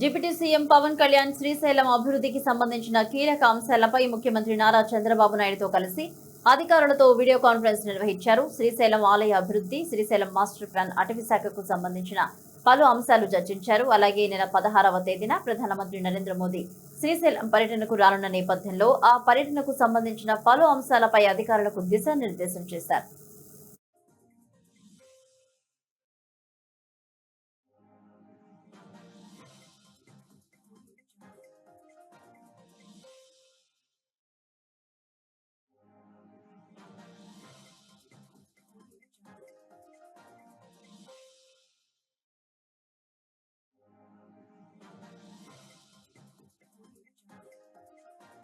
Deputy CM Pawan Kalyan Srisailam అభివృద్ధికి సంబంధించిన కీలక అంశాలపై ముఖ్యమంత్రి నారా చంద్రబాబు నాయుడుతో కలిసి అధికారులతో వీడియో కాన్ఫరెన్స్ నిర్వహించారు. శ్రీశైలం ఆలయ అభివృద్ధి శ్రీశైలం మాస్టర్ ప్లాన్ అటవీ శాఖకు సంబంధించిన పలు అంశాలు చర్చించారు. అలాగే నెల పదహారవ తేదీన ప్రధానమంత్రి నరేంద్ర మోదీ శ్రీశైలం పర్యటనకు రానున్న నేపథ్యంలో ఆ పర్యటనకు సంబంధించిన పలు అంశాలపై అధికారులకు దిశానిర్దేశం చేశారు.